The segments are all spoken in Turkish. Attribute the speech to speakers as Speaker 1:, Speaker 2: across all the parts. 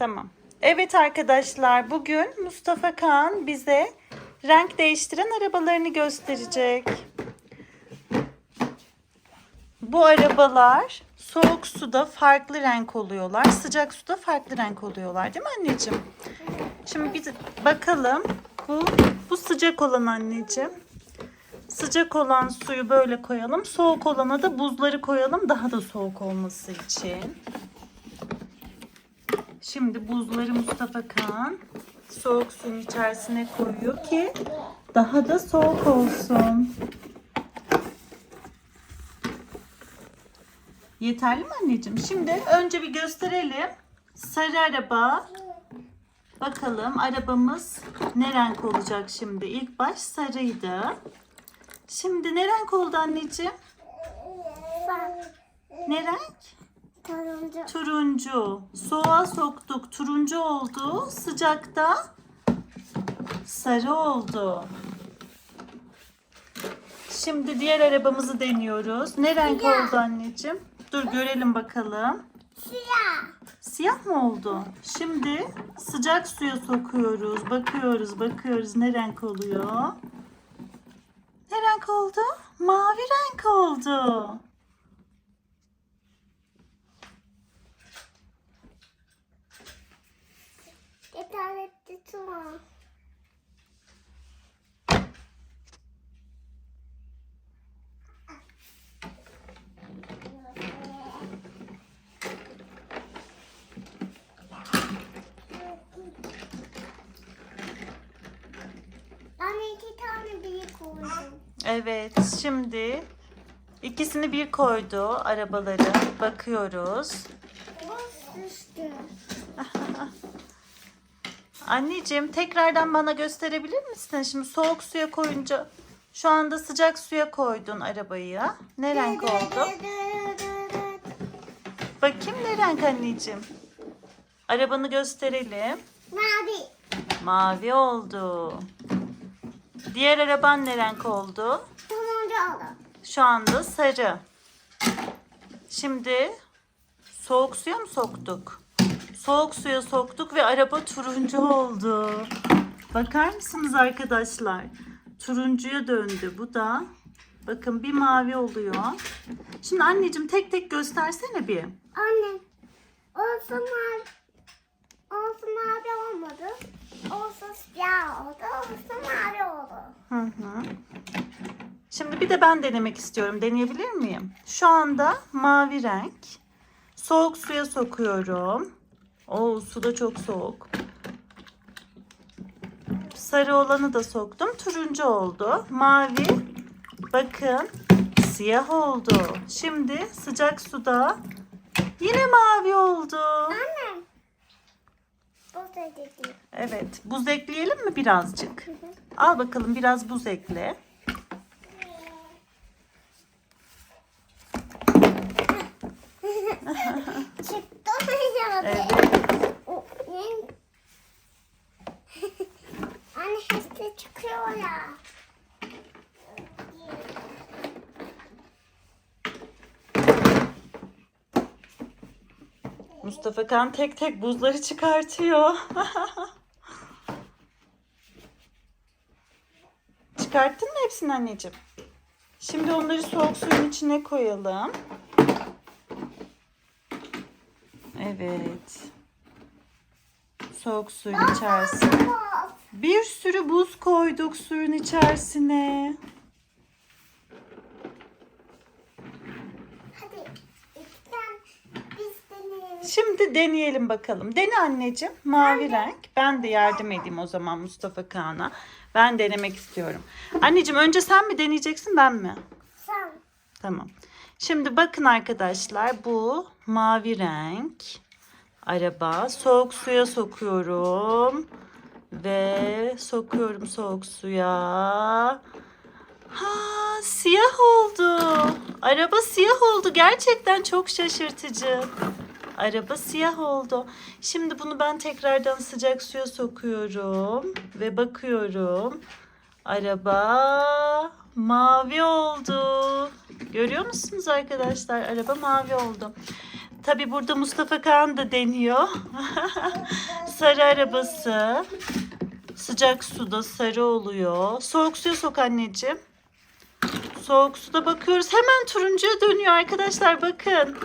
Speaker 1: Tamam. Evet arkadaşlar bugün Mustafa Kaan bize renk değiştiren arabalarını gösterecek. Bu arabalar soğuk suda farklı renk oluyorlar. Sıcak suda farklı renk oluyorlar değil mi anneciğim? Şimdi bir bakalım. Bu, bu sıcak olan anneciğim. Sıcak olan suyu böyle koyalım. Soğuk olana da buzları koyalım daha da soğuk olması için. Şimdi buzları Mustafa Kan soğuk suyun içerisine koyuyor ki daha da soğuk olsun. Yeterli mi anneciğim? Şimdi önce bir gösterelim. Sarı araba. Bakalım arabamız ne renk olacak şimdi? İlk baş sarıydı. Şimdi ne renk oldu anneciğim? Ne renk?
Speaker 2: Turuncu.
Speaker 1: Turuncu. Soğuğa soktuk. Turuncu oldu. Sıcakta sarı oldu. Şimdi diğer arabamızı deniyoruz. Ne renk
Speaker 2: Siyah.
Speaker 1: oldu anneciğim? Dur görelim bakalım.
Speaker 2: Siyah.
Speaker 1: Siyah mı oldu? Şimdi sıcak suya sokuyoruz. Bakıyoruz, bakıyoruz ne renk oluyor? Ne renk oldu? Mavi renk oldu.
Speaker 2: İki tane büyük koydum.
Speaker 1: Evet, şimdi ikisini bir koydu arabaların. Bakıyoruz.
Speaker 2: O düştü.
Speaker 1: Anneciğim tekrardan bana gösterebilir misin? Şimdi soğuk suya koyunca şu anda sıcak suya koydun arabayı. Ne renk oldu? Bakayım ne renk anneciğim? Arabanı gösterelim.
Speaker 2: Mavi.
Speaker 1: Mavi oldu. Diğer araban ne renk oldu?
Speaker 2: Turuncu oldu.
Speaker 1: Şu anda sarı. Şimdi soğuk suya mı soktuk? Soğuk suya soktuk ve araba turuncu oldu. Bakar mısınız arkadaşlar? Turuncuya döndü bu da. Bakın bir mavi oluyor. Şimdi anneciğim tek tek göstersene bir.
Speaker 2: Anne. Olsa mavi. Olsa mavi olmadı. Olsa siyah oldu. Olsa mavi oldu.
Speaker 1: Hı hı. Şimdi bir de ben denemek istiyorum. Deneyebilir miyim? Şu anda mavi renk. Soğuk suya sokuyorum. Oo su da çok soğuk. Sarı olanı da soktum. Turuncu oldu. Mavi. Bakın siyah oldu. Şimdi sıcak suda yine mavi oldu.
Speaker 2: Anne. Bu da dedi.
Speaker 1: Evet. Buz ekleyelim mi birazcık? Al bakalım biraz buz ekle.
Speaker 2: Çıktı mı
Speaker 1: Evet.
Speaker 2: O, ne? Hepsi çıkıyor ya.
Speaker 1: Mustafa Kan tek tek buzları çıkartıyor. Çıkarttın mı hepsini anneciğim? Şimdi onları soğuk suyun içine koyalım. Evet. Soğuk suyun içerisine. Bir sürü buz koyduk suyun içerisine.
Speaker 2: Hadi lütfen biz deneyelim.
Speaker 1: Şimdi deneyelim bakalım. Dene anneciğim. Mavi renk. Ben de yardım edeyim o zaman Mustafa Kaan'a. Ben denemek istiyorum. Anneciğim önce sen mi deneyeceksin ben mi?
Speaker 2: Sen.
Speaker 1: Tamam. Şimdi bakın arkadaşlar bu mavi renk araba. Soğuk suya sokuyorum. Ve sokuyorum soğuk suya. Ha siyah oldu. Araba siyah oldu. Gerçekten çok şaşırtıcı. Araba siyah oldu. Şimdi bunu ben tekrardan sıcak suya sokuyorum ve bakıyorum. Araba mavi oldu. Görüyor musunuz arkadaşlar? Araba mavi oldu. Tabi burada Mustafa Kaan da deniyor. sarı arabası. Sıcak suda sarı oluyor. Soğuk suya sok anneciğim. Soğuk suda bakıyoruz. Hemen turuncuya dönüyor arkadaşlar bakın.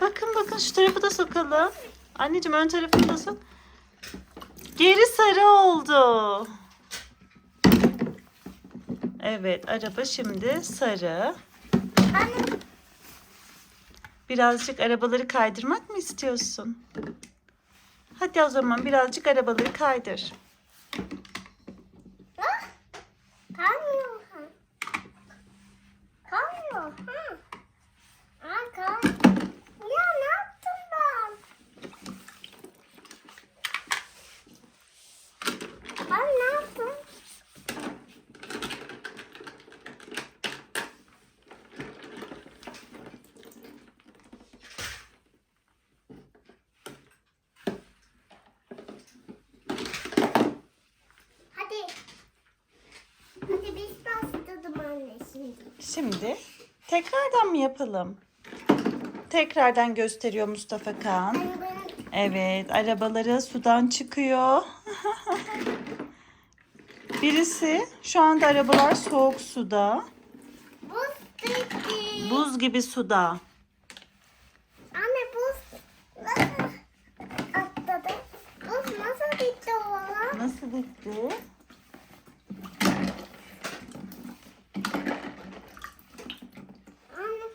Speaker 1: Bakın bakın şu tarafı da sokalım. Anneciğim ön tarafını da sok. Geri sarı oldu. Evet araba şimdi sarı.
Speaker 2: Anne
Speaker 1: Birazcık arabaları kaydırmak mı istiyorsun? Hadi o zaman birazcık arabaları kaydır.
Speaker 2: ah, kalmıyor. ha. Kalmıyor. Ha. Aa, kal. Ya ne yaptım ben? Ben ne yaptım? Hadi. Hadi biz bastırdım anne şimdi.
Speaker 1: Tekrardan mı yapalım? Tekrardan gösteriyor Mustafa Kaan. Evet, arabaları sudan çıkıyor. Birisi şu anda arabalar soğuk suda,
Speaker 2: buz bitti.
Speaker 1: buz gibi suda.
Speaker 2: Anne buz nasıl atladı? Buz nasıl bitti oğlan?
Speaker 1: Nasıl bitti?
Speaker 2: Anne.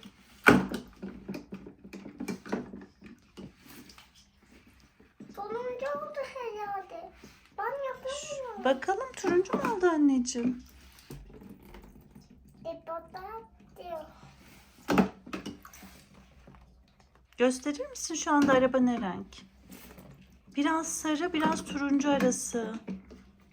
Speaker 2: Sonuncu oldu herhalde. Ben yapamıyorum.
Speaker 1: Bakalım turuncu mu oldu anneciğim?
Speaker 2: E.
Speaker 1: Gösterir misin şu anda araba ne renk? Biraz sarı, biraz turuncu arası.